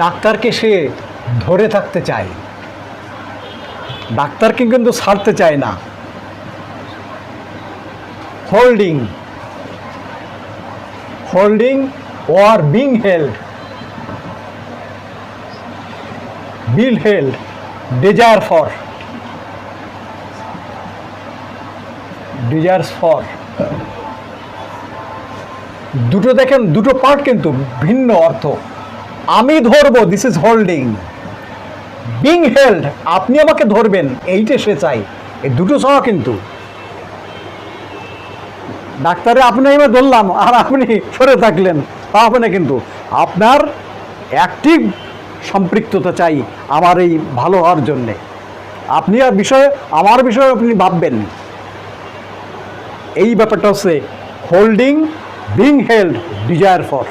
ডাক্তারকে সে ধরে থাকতে চায়। ডাক্তারকে কিন্তু ছাড়তে চায় না। Holding holding or being held bill held desire for desires for দুটো দেখেন, দুটো পার্ট কিন্তু ভিন্ন অর্থ। আমি ধরবো this is holding being held আপনি আমাকে ধরবেন, এইটা সে চাই। এই দুটো সহ কিন্তু। ডাক্তারে আপনি ধরলাম, আর আপনি সরে থাকলেন, তা হবে না কিন্তু। আপনার অ্যাক্টিভ সম্পৃক্ততা চাই, আমার এই ভালো হওয়ার জন্যে। আপনি আর বিষয়ে, আমার বিষয়ে আপনি ভাববেন। এই ব্যাপারটা হচ্ছে holding being held desire for